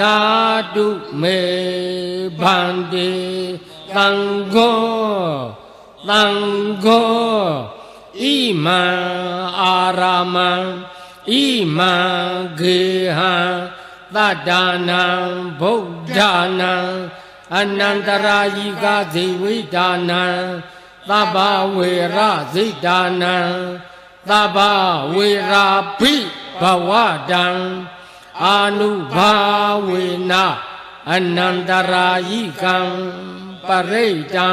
နာတုမေဗန္တိသံဃောသံဃောဣမံအာရမံဣမံဂေဟံသတ္တနာဗုဒ္ဓနာအနန္တရာယိကဇိဝိဒါနံသဗ္ဗဝေရဇိဒါနံသဗ္ဗဝေရာပိဘဝတံ အာနုဘာဝေနအနန္တရာယိကံပရိတံ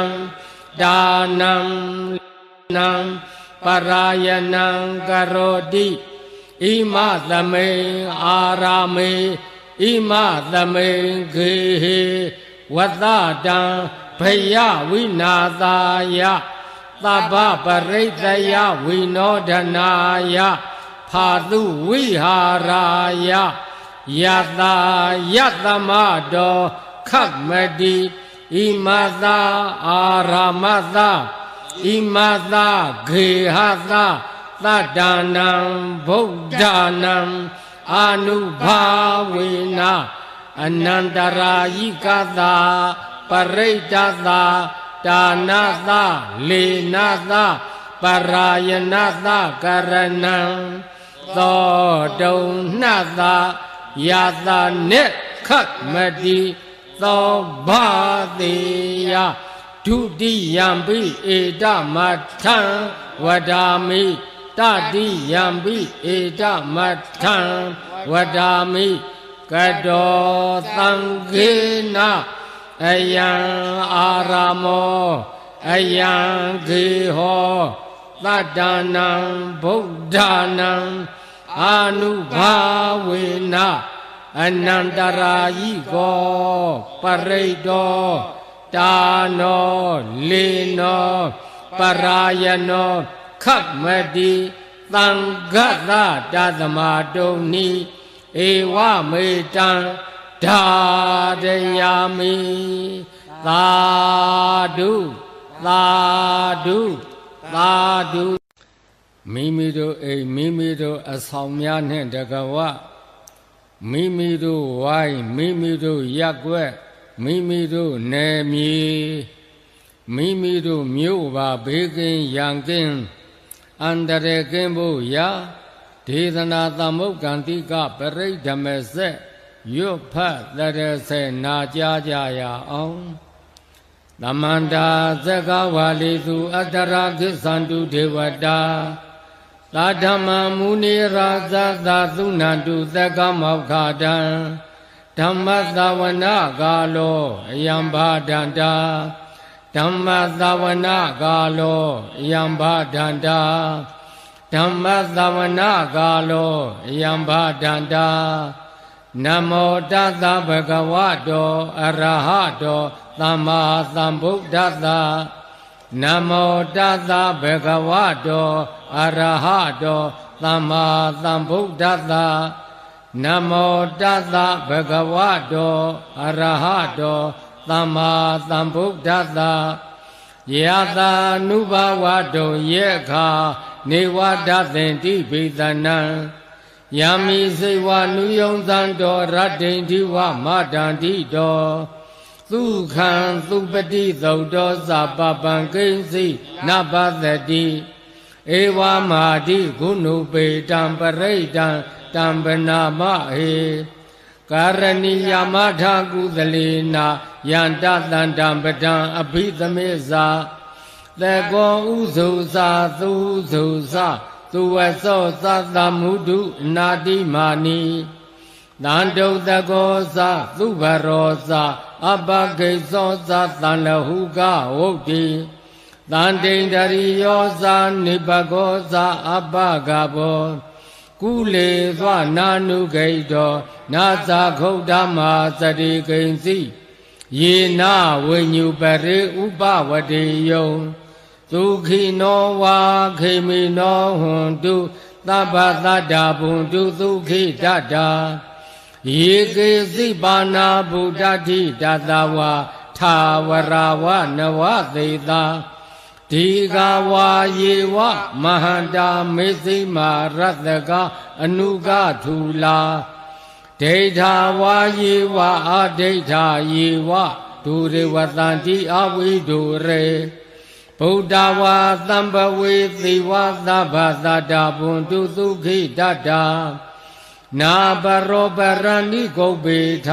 ဒါနံနံပရာယနံကရောတိဣမသမေအာရာမေဣမသမေခေဟေဝတ္တတံဘယဝိနာသာယသဗ္ဗပရိတယဝိနောဒနာယဖာတုဝိဟာရာယ ယတာယတမတောခတ်မတိဣမသာအာရမသာဣမသာခေဟသာသတ္တနံဗုဒ္ဓနံအာနုဘာဝေနအနန္တရာယိကသာပရိတ္တသာဒါနသာလေနသာပရာယနသာကရဏံသောတုံနှသာ ယတာနေခတ်မတိသောဘာတိယဒုတိယံပိဧတမထံဝဒာမိတတိယံပိဧတမထံဝဒာမိကတောသံဃေနအယံအာရမောအယံဂေဟောသတ္တနံဗုဒ္ဓနံ အာနုဘာဝေနအနန္တရာယိကောပရိတောတာနောလေနောပရာယနောခတ်မတိသံဃတတသမတုန်နိဧဝမေတံဓာရယာမိသာဓုသာဓုသာဓု မိမိတို့အိမ်မိမိတို့အဆောင်များနှင့်တကဝမိမိတို့ဝိုင်းမိမိတို့ရက်ွက်မိမိတို့နယ်မြေမိမိတို့မြို့ပါဘေးကင်းရန်ကင်းအန္တရာယ်ကင်းဖို့ရာဒေသနာသမုတ်ကံတိကပရိဒမဆက်ရွတ်ဖတ်တရစေနာကြားကြရအောင်သမန္တာသက္ကဝါလိသူအတ္တရာခိသန္တုဒေဝတာ သာဓမ္မမုနိရာဇသာသုဏန္တုသက္ကမောက္ခတံဓမ္မသဝနာကာလောအယံဘာဒန္တာဓမ္မသဝနာကာလောအယံဘာဒန္တာဓမ္မသဝနာကာလောအယံဘာဒန္တာနမောတသဗ္ဗဂဝတောအရဟတောသမ္မာသမ္ဗုဒ္ဓတ္တ နမောတသဗ္ဗဂဝတောအရဟတောသမ္မာသမ္ဗုဒ္ဓတ္တနမောတသဗ္ဗဂဝတောအရဟတောသမ္မာသမ္ဗုဒ္ဓတ္တယတာနုဘဝတောယေခာနေဝဒသင်တိဘိသနံယမိစေဝနုယုံသံတော်ရတ္တိဋ္ဌိဝမတန္တိတော် သုခံသုပတိသုတ်တော်သပပံကိဉ္စီနပသတိဧဝမာတိဂုဏုပေတံပရိတံတံပနာမဟေကာရဏီယမထာကုသလေနာယန္တတန္တံပဒံအဘိသမေဇာသေကောဥဇုဇာသူဇုဇာသူဝသောသသမုဒုနာတိမာနီ တန်တုတကောဇာသူဘရောဇာအပကိသောဇာတန်လဟုကဝုတ်တိတန်တိန်တရိယောဇာနိပကောဇာအပကဘောကုလေသောနာနုဂိတောနာဇာခုတ်ဓမ္မာစတိကိဉ္စီယေနဝိညုပရိဥပဝတိယုံဒုခိနောဝါခေမိနောဟွန်တုသဗ္ဗတတ္တာဘုံတုဒုခိတတ္တာ ယေကေစိပါဏာဗုဒ္ဓတိတတဝါထာဝရဝနဝသေတာဒီဃဝါယေဝမဟန္တာမေသိမာရတကအနုကထူလာဒဒိဋ္ဌာဝါယေဝအဒိဋ္ဌာယေဝဒုရေဝတန္တိအဝိဒုရေဗုဒ္ဓဝါသံဘဝေသေဝသဗ္ဗသတ္တဘွန်တုသုခိတတ္တာ နာပရောပရဏိဂုတ်ပေထ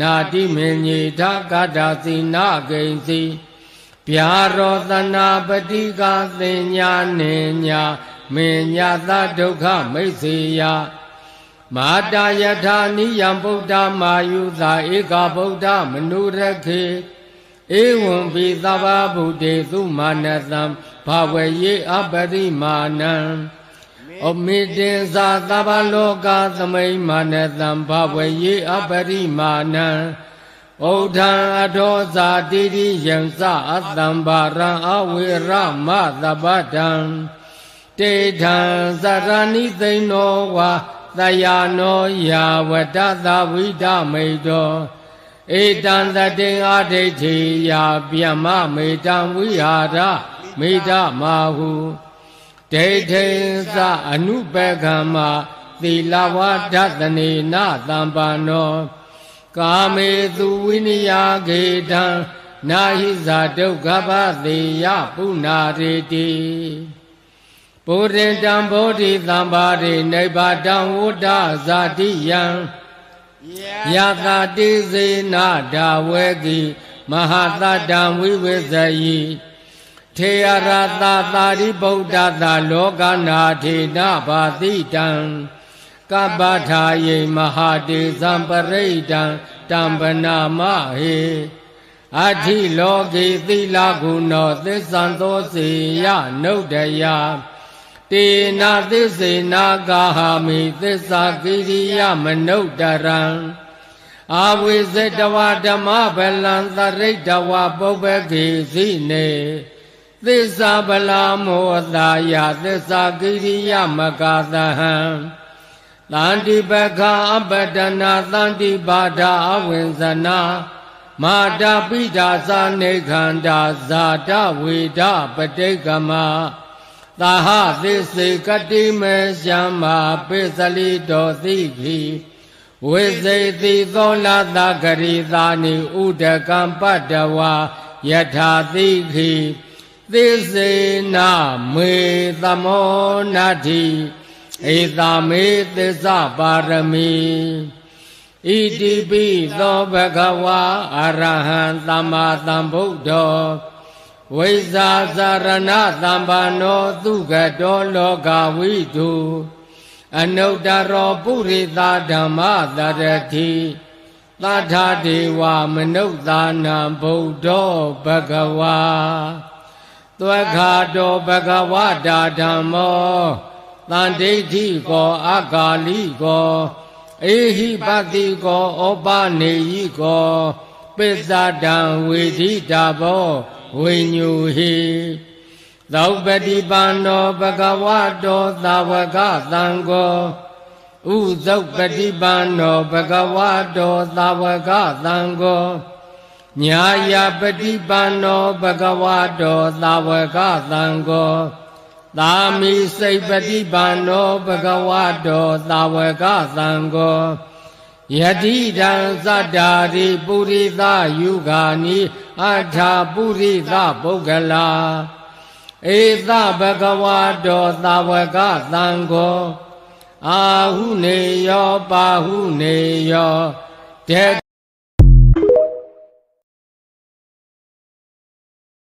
နာတိမေညေထကတ္တစီနာဂိဉ္စီဗျာရောသနာပတိကသင်ညာနေညာမေညာသဒုက္ခမိတ်စေယမာတာယထာနိယံဗုဒ္ဓမာယုသာဧကဗုဒ္ဓမနုရခေဧဝံပိသဗ္ဗဗုတေသုမာနသံဘာဝယေအပရိမာဏံ ဩမေတေဇာသဗ္ဗလောကသမိမာနသံဘာဝယေအပရိမာဏံဩဒံအထောဇာတိရိယံသအတံဘာရံအဝေရမသဗ္ဗတံတေထံသရဏိသိဏောဝါတယာနောယာဝတသဝိဒမိတောဧတံတတေအာဒိဋ္ဌိယာဗျမမေတံဝိဟာရမေတ္တမာဟု ဒိဋ္ဌိသအနုပကမ္မသီလဝဒတနေနသံပန္နောကာမေသူဝိနယဂေတံနာဟိဇာဒုက္ခပသေယပုနာရေတိဗုဒ္ဓံတံဗောဓိသံပါရိနိဗ္ဗာတံဝတ္တဇာတိယံယတာတိစေနာဒါဝေကိမဟာတတံဝိဝေဇယိ ထေယရတသာရိဗုဒ္ဓသာလောကနာထေနဘာတိတံကပ္ပထာယေမဟာတေဇံပရိဒံတံပနာမဟေအဋ္ဌိလောကေသီလကုဏောသစ္ဆံသောစေယနုဒ္ဒယတေနာသစ္စေနာကာဟာမိသစ္စာကိရိယမနုဿရံအာဝိဇတဝဓမ္မဗလံသရိတဝပုပ္ပကေစီနေ သစ္စာဗလာမောသာယသစ္စာကိရိယမကာသဟံတန္တိပခာအပတနာတန္တိပါဒာအဝိဇနာမာတာပိဒါသာနေခန္ဓာဇာတဝေဒပဋိကမသာဟသစ္စေကတိမေရှံမာပိစလိတောသိခိဝိဇေတိသောလတဂရိသာနိဥဒကံပတ္တဝါယထာသိခိ သစ္စေနမေသမောနတ္ထိဧတာမေသစ္စာပါရမီဣတိပိသောဘဂဝါအရဟံသမ္မာသမ္ဗုဒ္ဓောဝိဇာသရဏသံဘာနောသုခတောလောကဝိတုအနုတ္တရောပုရိသဓမ္မတရတိသတ္ထာဒေဝမနုဿာနံဗုဒ္ဓောဘဂဝါ သွက်ခါတောဘဂဝတာဓမ္မောတန်ဒိဋ္ဌိကောအကာလိကောအေဟိပတိကောဩပနေယိကောပိစ္ဆဒံဝေဒိတာဘောဝိညူဟိသောပတိပန္နောဘဂဝတောသာဝကသံဃောဥဇုပတိပန္နောဘဂဝတောသာဝကသံဃော ညာယပတိပန္နောဘဂဝတောသာဝကသံဃောသာမိစိတ်ပฏิပန္နောဘဂဝတောသာဝကသံဃောယတိတံသတ္တာရိပုရိသယုဂာနိအထာပုရိသပုဂ္ဂလာဧသဘဂဝတောသာဝကသံဃောအာဟုနေယောပါဟုနေယောတေ